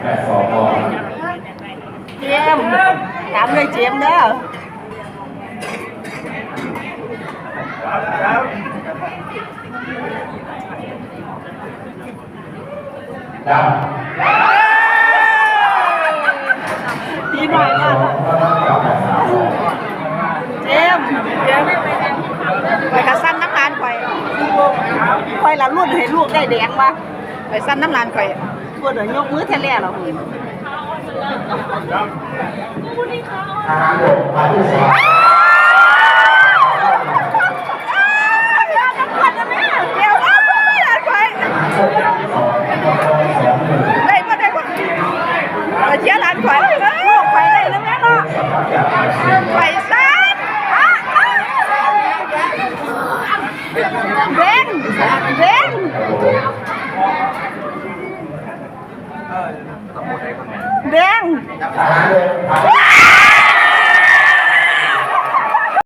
เจมส์ถามเลยเจมเด้อดับดีหน่อยนะองก็ต้องกลับแปดสามพอเจมเจมไปกระสั้นน้ำลานข่อยข่อยละรุ่นให้ลูกได้แดงวะไปสั้นน้ำลานข่อ ยตัวเดี๋ยวยกมือแท้แล่หรอ ทหารบกหมายที่สอง เดี๋ยวเอาไปไม่ได้ข่อย ทหารบกที่สองก็ต้องสองหนึ่ง ได้บ่ได้บ่ไปเชียร์หลานข่อยลูกข่อยได้แล้วแม่เนาะ สำหรับจากแปดสิบ ข่อยสั้นอ่ะอ่ะเด้งเด้ง ครับผ น มเด้งทหารบกหมายที่